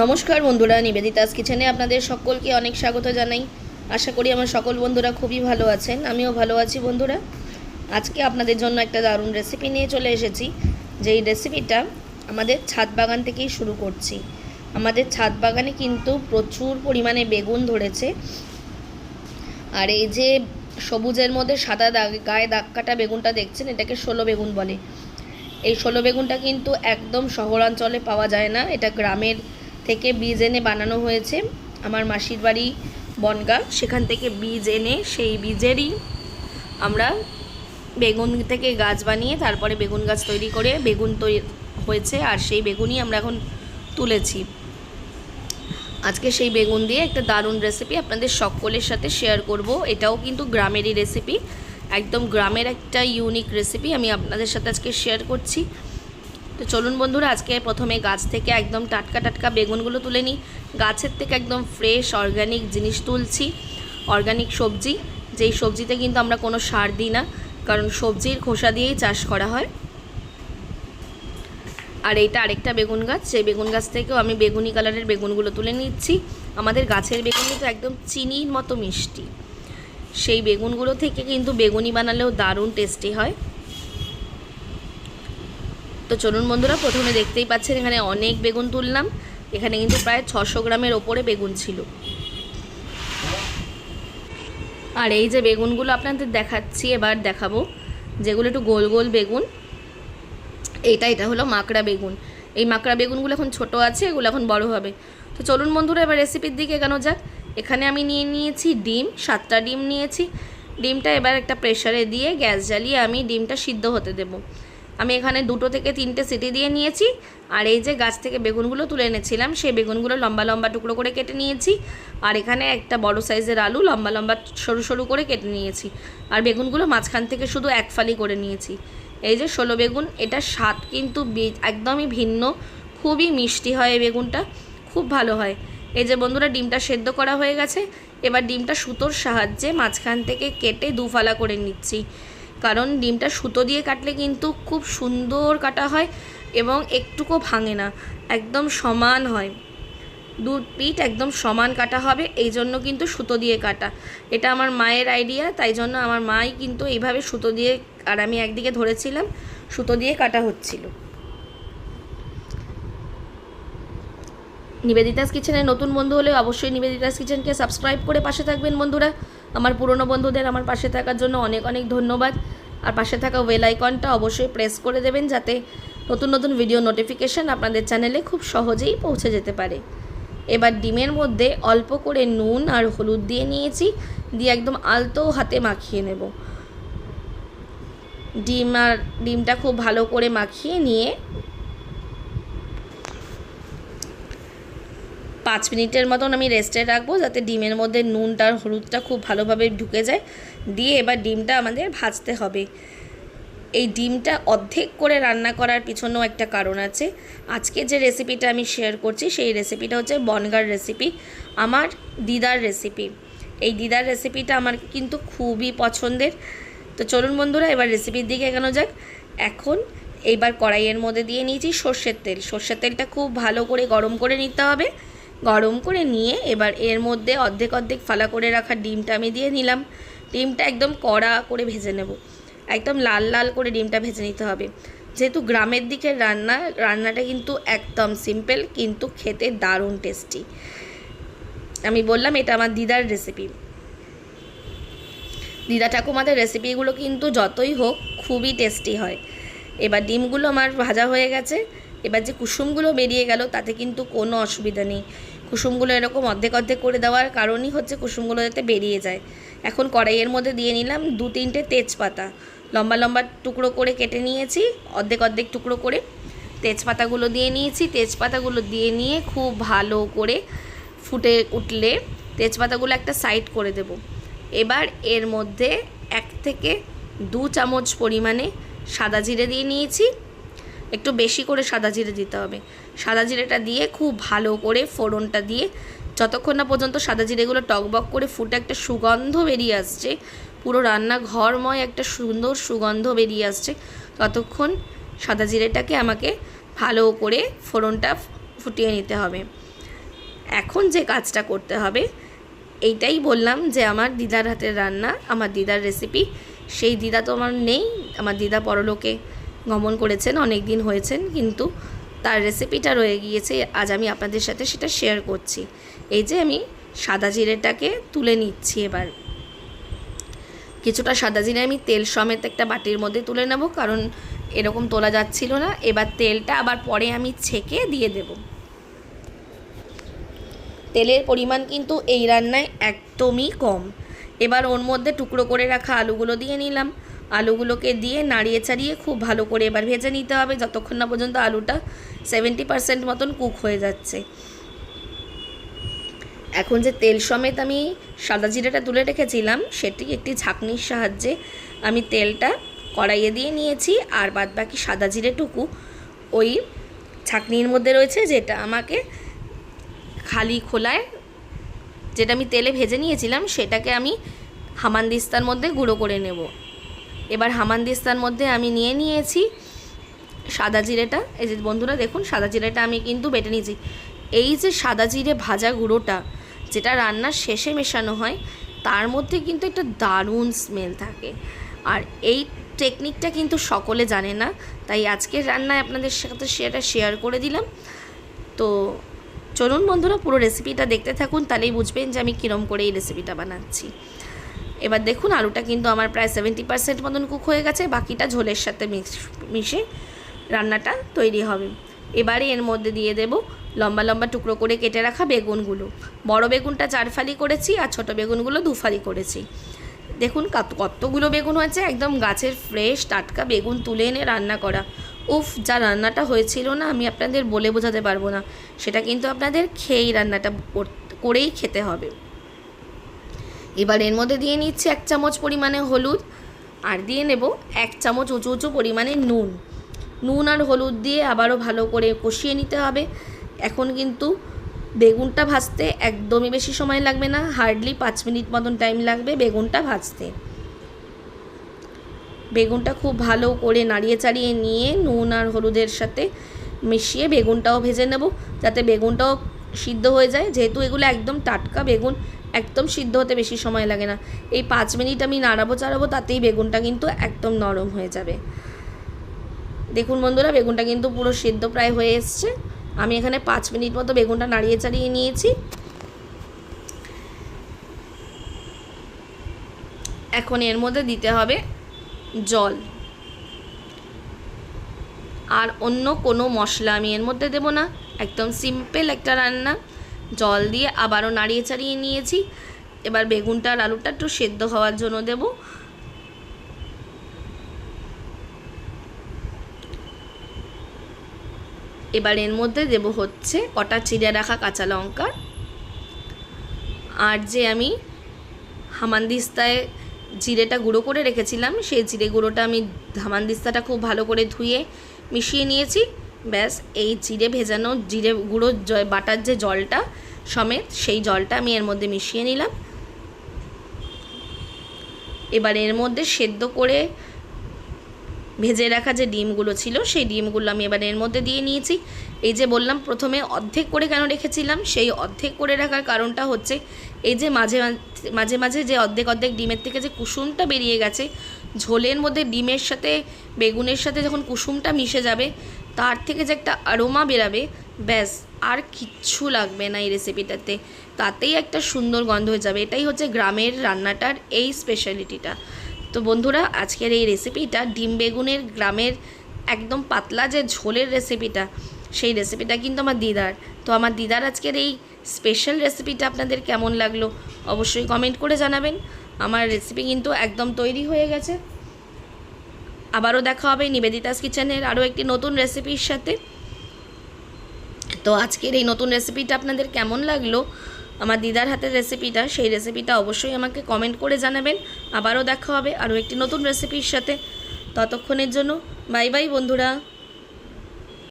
নমস্কার বন্ধুরা, নিবেদিতাস কিচেনে আপনাদের সকলকে অনেক স্বাগত জানাই। আশা করি আমার সকল বন্ধুরা খুবই ভালো আছেন, আমিও ভালো আছি বন্ধুরা। আজকে আপনাদের জন্য একটা দারুণ রেসিপি নিয়ে চলে এসেছি, যেই রেসিপিটা আমাদের ছাদ বাগান থেকেই শুরু করছি। আমাদের ছাদ বাগানে কিন্তু প্রচুর পরিমাণে বেগুন ধরেছে। আর এই যে সবুজের মধ্যে সাদা দাগ, গায়ে দাগ কাটা বেগুনটা দেখছেন? এটাকে ষোলো বেগুন বলে। এই ষোলো বেগুনটা কিন্তু একদম শহরাঞ্চলে পাওয়া যায় না, এটা গ্রামের থেকে বীজ এনে বানানো হয়েছে। আমার মাসির বাড়ি বনগা। সেখান থেকে বীজ এনে সেই বীজেরই আমরা বেগুন থেকে গাছ বানিয়ে, তারপরে বেগুন গাছ তৈরি করে বেগুন তৈরি হয়েছে, আর সেই বেগুনই আমরা এখন তুলেছি। আজকে সেই বেগুন দিয়ে একটা দারুণ রেসিপি আপনাদের সকলের সাথে শেয়ার করব। এটাও কিন্তু গ্রামেরই রেসিপি একদম গ্রামের একটা ইউনিক রেসিপি আমি আপনাদের সাথে আজকে শেয়ার করছি। তো চলুন বন্ধুরা, আজকে প্রথমে গাছ থেকে একদম টাটকা টাটকা বেগুনগুলো তুলে নিই। গাছের থেকে একদম ফ্রেশ অর্গানিক জিনিস তুলছি অর্গানিক সবজি। যেই সবজিতে কিন্তু আমরা কোনো সার দিই না, কারণ সবজির খোসা দিয়েই চাষ করা হয়। আর এইটা আরেকটা বেগুন গাছ সেই বেগুন গাছ থেকেও আমি বেগুনি কালারের বেগুনগুলো তুলে নিচ্ছি। আমাদের গাছের বেগুন কিন্তু একদম চিনির মতো মিষ্টি। সেই বেগুনগুলো থেকে কিন্তু বেগুনি বানালেও দারুণ টেস্টি হয়। তো চলুন বন্ধুরা, প্রথমে দেখতেই পাচ্ছেন এখানে অনেক বেগুন তুললাম। এখানে কিন্তু প্রায় ছশো গ্রামের ওপরে বেগুন ছিল। আর এই যে বেগুনগুলো আপনাদের দেখাচ্ছি, এবার দেখাবো। যেগুলো একটু গোল গোল বেগুন এইটা এটা হলো মাকড়া বেগুন। এই মাকড়া বেগুনগুলো এখন ছোট আছে, এগুলো এখন বড় হবে। তো চলুন বন্ধুরা, এবার রেসিপির দিকে কেন যাক। এখানে আমি নিয়ে নিয়েছি ডিম, সাতটা ডিম নিয়েছি। ডিমটা এবার একটা প্রেশারে দিয়ে গ্যাস জ্বালিয়ে আমি ডিমটা সিদ্ধ হতে দেবো। আমি এখানে দুটো থেকে তিনটে সিটি দিয়ে নিয়েছি। আর এই যে গাছ থেকে বেগুনগুলো তুলে এনেছিলাম, সেই বেগুনগুলো লম্বা লম্বা টুকরো করে কেটে নিয়েছি। আর এখানে একটা বড় সাইজের আলু লম্বা লম্বা সরু সরু করে কেটে নিয়েছি। আর বেগুনগুলো মাঝখান থেকে শুধু এক ফালি করে নিয়েছি। এই যে ষোলো বেগুন, এটা স্বাদ কিন্তু একদমই ভিন্ন। খুবই মিষ্টি হয় এই বেগুনটা, খুব ভালো হয়। এই যে বন্ধুরা, ডিমটা সেদ্ধ করা হয়ে গেছে। এবার ডিমটা সুতোর সাহায্যে মাঝখান থেকে কেটে দুফালা করে নিচ্ছি। কারণ ডিমটা সুতো দিয়ে কাটলে কিন্তু খুব সুন্দর কাটা হয় এবং একটুকু ভাঙে না, একদম সমান হয়। দু পিঠ একদম সমান কাটা হবে, এই জন্য কিন্তু সুতো দিয়ে কাটা। এটা আমার মায়ের আইডিয়া, তাই জন্য আমার মাই কিন্তু এইভাবে সুতো দিয়ে, আর আমি একদিকে ধরেছিলাম, সুতো দিয়ে কাটা হচ্ছিল। নিবেদিতাস কিচেনের নতুন বন্ধু হলে অবশ্যই নিবেদিতাস কিচেনকে সাবস্ক্রাইব করে পাশে থাকবেন বন্ধুরা। আমার পুরনো বন্ধুদের আমার পাশে থাকার জন্য অনেক অনেক ধন্যবাদ। আর পাশে থাকা ওয়েল আইকনটা অবশ্যই প্রেস করে দেবেন যাতে নতুন নতুন ভিডিও নোটিফিকেশান আপনাদের চ্যানেলে খুব সহজেই পৌঁছে যেতে পারে। এবার ডিমের মধ্যে অল্প করে নুন আর হলুদ দিয়ে নিয়েছি, দিয়ে একদম আলতো হাতে মাখিয়ে নেব। ডিম আর ডিমটা খুব ভালো করে মাখিয়ে নিয়ে পাঁচ মিনিটের মতন আমি রেস্টে রাখব যাতে ডিমের মধ্যে নুনটা আর হলুদটা খুব ভালোভাবে ঢুকে যায়। দিয়ে এবার ডিমটা আমাদের ভাজতে হবে। এই ডিমটা অর্ধেক করে রান্না করার পিছনেও একটা কারণ আছে। আজকে যে রেসিপিটা আমি শেয়ার করছি, সেই রেসিপিটা হচ্ছে বনগার রেসিপি আমার দিদার রেসিপি এই দিদার রেসিপিটা আমার কিন্তু খুবই পছন্দের। তো চলুন বন্ধুরা, এবার রেসিপির দিকে কেন যাক। এখন এইবার কড়াইয়ের মধ্যে দিয়ে নিয়েছি সর্ষের তেল। সর্ষের তেলটা খুব ভালো করে গরম করে নিতে হবে। গরম করে নিয়ে এবার এর মধ্যে অর্ধেক অর্ধেক ফালা করে রাখা ডিমটা আমি দিয়ে নিলাম। ডিমটা একদম কড়া করে ভেজে নেব। একদম লাল লাল করে ডিমটা ভেজে নিতে হবে। যেহেতু গ্রামের দিকের রান্না, রান্নাটা কিন্তু একদম সিম্পল, কিন্তু খেতে দারুণ টেস্টি। আমি বললাম এটা আমার দিদার রেসিপি দিদা ঠাকুমাদের রেসিপিগুলো কিন্তু যতই হোক খুবই টেস্টি হয়। এবার ডিমগুলো আমার ভাজা হয়ে গেছে। এবার যে কুসুমগুলো বেরিয়ে গেল, তাতে কিন্তু কোনো অসুবিধা নেই। কুসুমগুলো এরকম অর্ধেক অর্ধেক করে দেওয়ার কারণই হচ্ছে কুসুমগুলো যাতে বেরিয়ে যায়। এখন কড়াইয়ের মধ্যে দিয়ে নিলাম দু তিনটে তেজপাতা। লম্বা লম্বা টুকরো করে কেটে নিয়েছি, অর্ধেক অর্ধেক টুকরো করে তেজপাতাগুলো দিয়ে নিয়েছি। তেজপাতাগুলো দিয়ে নিয়ে খুব ভালো করে ফুটে উঠলে তেজপাতাগুলো একটা সাইড করে দেব। এবার এর মধ্যে এক থেকে দু চামচ পরিমাণে সাদা জিরে দিয়ে নিয়েছি। একটু বেশি করে সাদা জিরে দিতে হবে। সাদা জিরেটা দিয়ে খুব ভালো করে ফোড়নটা দিয়ে যতক্ষণ না পর্যন্ত সাদা জিরেগুলো টকবক করে ফুটে একটা সুগন্ধ বেরিয়ে আসছে, পুরো রান্না ঘরময় একটা সুন্দর সুগন্ধ বেরিয়ে আসছে, ততক্ষণ সাদা জিরেটাকে আমাকে ভালো করে ফোড়নটা ফুটিয়ে নিতে হবে। এখন যে কাজটা করতে হবে, এইটাই বললাম যে আমার দিদার হাতের রান্না, আমার দিদার রেসিপি সেই দিদা তো আমার নেই, আমার দিদা পরলোকে গমন করেছেন অনেক দিন হয়েছেন, কিন্তু তার রেসিপিটা রয়ে গিয়েছে, আজ আমি আপনাদের সাথে সেটা শেয়ার করছি। এই যে আমি সাদা জিরেটাকে তুলে নিচ্ছি এবার। কিছুটা সাদা জিরে আমি তেল সমেত একটা বাটির মধ্যে তুলে নেব, কারণ এরকম তোলা যাচ্ছিল না। এবার তেলটা আবার পরে আমি ছেঁকে দিয়ে দেব। তেলের পরিমাণ কিন্তু এই রান্নায় একদমই কম। এবার ওর মধ্যে টুকরো করে রাখা আলুগুলো দিয়ে নিলাম। আলুগুলোকে দিয়ে নাড়িয়ে চাড়িয়ে খুব ভালো করে এবার ভেজে নিতে হবে। যতক্ষণ না পর্যন্ত আলুটা সেভেন্টি পার্সেন্ট মতন কুক হয়ে যাচ্ছে। এখন যে তেল সমেত আমি সাদা জিরাটা তুলে রেখেছিলাম, সেটি একটি ঝাঁকনির সাহায্যে আমি তেলটা কড়াইয়ে দিয়ে নিয়েছি আর বাদ বাকি সাদা জিরেটুকু ওই ছাঁকনির মধ্যে রয়েছে যেটা আমাকে খালি খোলায় যেটা আমি তেলে ভেজে নিয়েছিলাম, সেটাকে আমি হামানদিস্তার মধ্যে গুঁড়ো করে নেব। এবার হামানদিস্তার মধ্যে আমি নিয়ে নিয়েছি সাদা জিরেটা। এই যে বন্ধুরা দেখুন, সাদা জিরেটা আমি কিন্তু বেটে নিয়েছি। এই যে সাদা জিরে ভাজা গুঁড়োটা, যেটা রান্নার শেষে মেশানো হয়, তার মধ্যে কিন্তু একটা দারুণ স্মেল থাকে। আর এই টেকনিকটা কিন্তু সকলে জানে না, তাই আজকের রান্নায় আপনাদের সাথে সেটা শেয়ার করে দিলাম। তো চলুন বন্ধুরা, পুরো রেসিপিটা দেখতে থাকুন, তাহলেই বুঝবেন যে আমি কীরম করে এই রেসিপিটা বানাচ্ছি। এবার দেখুন, আলুটা কিন্তু আমার প্রায় সেভেন্টি পার্সেন্ট মতন কুক হয়ে গেছে। বাকিটা ঝোলের সাথে মিক্স মিশে রান্নাটা তৈরি হবে। এবারে এর মধ্যে দিয়ে দেব লম্বা লম্বা টুকরো করে কেটে রাখা বেগুনগুলো। বড় বেগুনটা চার ফালি করেছি আর ছোট বেগুনগুলো দু ফালি করেছি। দেখুন, কত- কতগুলো বেগুন হয়েছে, একদম গাছের ফ্রেশ টাটকা বেগুন তুলে এনে রান্না করা। উফ, যা রান্নাটা হয়েছিল না, আমি আপনাদের বলে বোঝাতে পারব না। সেটা কিন্তু আপনাদের খেয়েই রান্নাটা করেই খেতে হবে। এবার এর মধ্যে দিয়ে নিচ্ছি এক চামচ পরিমাণে হলুদ আর দিয়ে নেব এক চামচ উঁচু উঁচু পরিমাণে নুন। নুন আর হলুদ দিয়ে আবারও ভালো করে কষিয়ে নিতে হবে। এখন কিন্তু বেগুনটা ভাজতে একদমই বেশি সময় লাগবে না, হার্ডলি পাঁচ মিনিট মতন টাইম লাগবে বেগুনটা ভাজতে। বেগুনটা খুব ভালো করে নাড়িয়ে চাড়িয়ে নিয়ে নুন আর হলুদের সাথে মিশিয়ে বেগুনটাও ভেজে নেব, যাতে বেগুনটাও সিদ্ধ হয়ে যায়। যেহেতু এগুলো একদম টাটকা বেগুন একদম সিদ্ধ হতে বেশি সময় লাগে না। এই পাঁচ মিনিট আমি নাড়াবো, চাড়াবো, তাতেই বেগুনটা কিন্তু একদম নরম হয়ে যাবে। দেখুন বন্ধুরা, বেগুনটা কিন্তু পুরো সিদ্ধ প্রায় হয়ে এসছে। আমি এখানে পাঁচ মিনিট মতো বেগুনটা নাড়িয়ে চাড়িয়ে নিয়েছি। এখন এর মধ্যে দিতে হবে জল। আর অন্য কোনো মশলা আমি এর মধ্যে দেবো না। একদম সিম্পল একটা রান্না। জল দিয়ে আবারও নাড়িয়ে চাড়িয়ে নিয়েছি। এবার বেগুনটা আর আলুটা একটু সেদ্ধ হওয়ার জন্য দেবো। এবার এর মধ্যে দেব হচ্ছে কটা চিড়ে রাখা কাঁচা লঙ্কা। আর যে আমি হামানদিস্তায় জিরেটা গুঁড়ো করে রেখেছিলাম, সেই জিরে গুঁড়োটা আমি হামানদিস্তাটা খুব ভালো করে ধুয়ে মিশিয়ে নিয়েছি। ব্যাস, এই জিরে ভেজানো জিরে গুঁড়ো বাটার যে জলটা সমেত সেই জলটা আমি এর মধ্যে মিশিয়ে নিলাম। এবার এর মধ্যে সেদ্ধ করে ভেজে রাখা যে ডিমগুলো ছিল, সেই ডিমগুলো আমি এবার এর মধ্যে দিয়ে নিয়েছি। এই যে বললাম, প্রথমে অর্ধেক করে কেন রেখেছিলাম, সেই অর্ধেক করে রাখার কারণটা হচ্ছে এই যে মাঝে- মাঝে মাঝে যে অর্ধেক অর্ধেক ডিমের থেকে যে কুসুমটা বেরিয়ে গেছে, ঝোলের মধ্যে ডিমের সাথে বেগুনের সাথে যখন কুসুমটা মিশে যাবে তার থেকে যে একটা আরোমা বেরাবে, ব্যাস, আর কিচ্ছু লাগবে না এই রেসিপিটাতে তাতেই একটা সুন্দর গন্ধ হয়ে যাবে। এটাই হচ্ছে গ্রামের রান্নাটার এই স্পেশালিটিটা তো বন্ধুরা, আজকের এই রেসিপিটা ডিম বেগুনের গ্রামের একদম পাতলা যে ঝোলের রেসিপিটা সেই রেসিপিটা কিন্তু আমার দিদার। তো আমার দিদার আজকের এই স্পেশাল রেসিপিটা আপনাদের কেমন লাগল অবশ্যই কমেন্ট করে জানাবেন। আমার রেসিপি কিন্তু একদম তৈরি হয়ে গেছে। আবারও দেখা হবে নিবেদিতাস কিচেনের আরও একটি নতুন রেসিপির সাথে। তো আজকের এই নতুন রেসিপিটা আপনাদের কেমন লাগল, আমার দিদার হাতের রেসিপিটা, সেই রেসিপিটা অবশ্যই আমাকে কমেন্ট করে জানাবেন। আবারও দেখা হবে আরও একটি নতুন রেসিপির সাথে। ততক্ষণের জন্য বাই বাই বন্ধুরা।